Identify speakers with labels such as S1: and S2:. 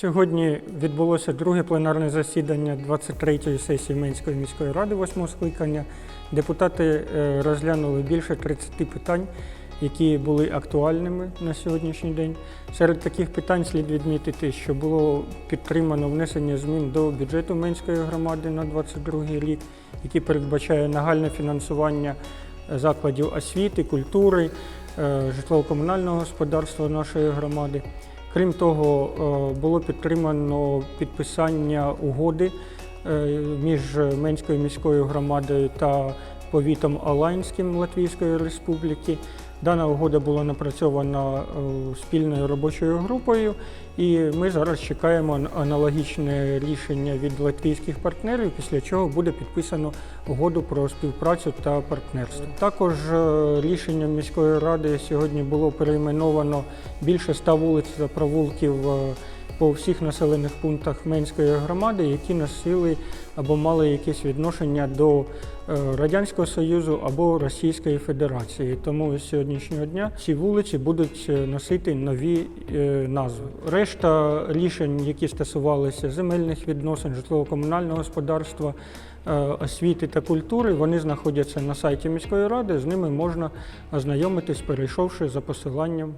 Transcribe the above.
S1: Сьогодні відбулося друге пленарне засідання 23-ї сесії Менської міської ради 8 скликання. Депутати е, розглянули більше 30 питань, які були актуальними на сьогоднішній день. Серед таких питань слід відмітити, що було підтримано внесення змін до бюджету Менської громади на 2022 рік, який передбачає нагальне фінансування е, закладів освіти, культури, е, житлово-комунального господарства нашої громади. Крім того, е, було підтримано підписання угоди е, між Менською міською громадою та повітом Аланським Латвійської Республіки. Дана угода була напрацьована е, спільною робочою групою, і ми зараз чекаємо аналогічне рішення від латвійських партнерів, після чого буде підписано угоду про співпрацю та партнерство. Також е, рішенням міської ради сьогодні було перейменовано більше ста вулиць та провулків е, по всіх населених пунктах Менської громади, які носили або мали якесь відношення до е, Радянського Союзу або Російської Федерації. Тому з сьогоднішнього дня ці вулиці будуть е, носити нові е, назви. Решта рішень, які стосувалися земельних відносин, житлово-комунального господарства, освіти та культури, вони знаходяться на сайті міської ради. З ними можна ознайомитись, перейшовши за посиланням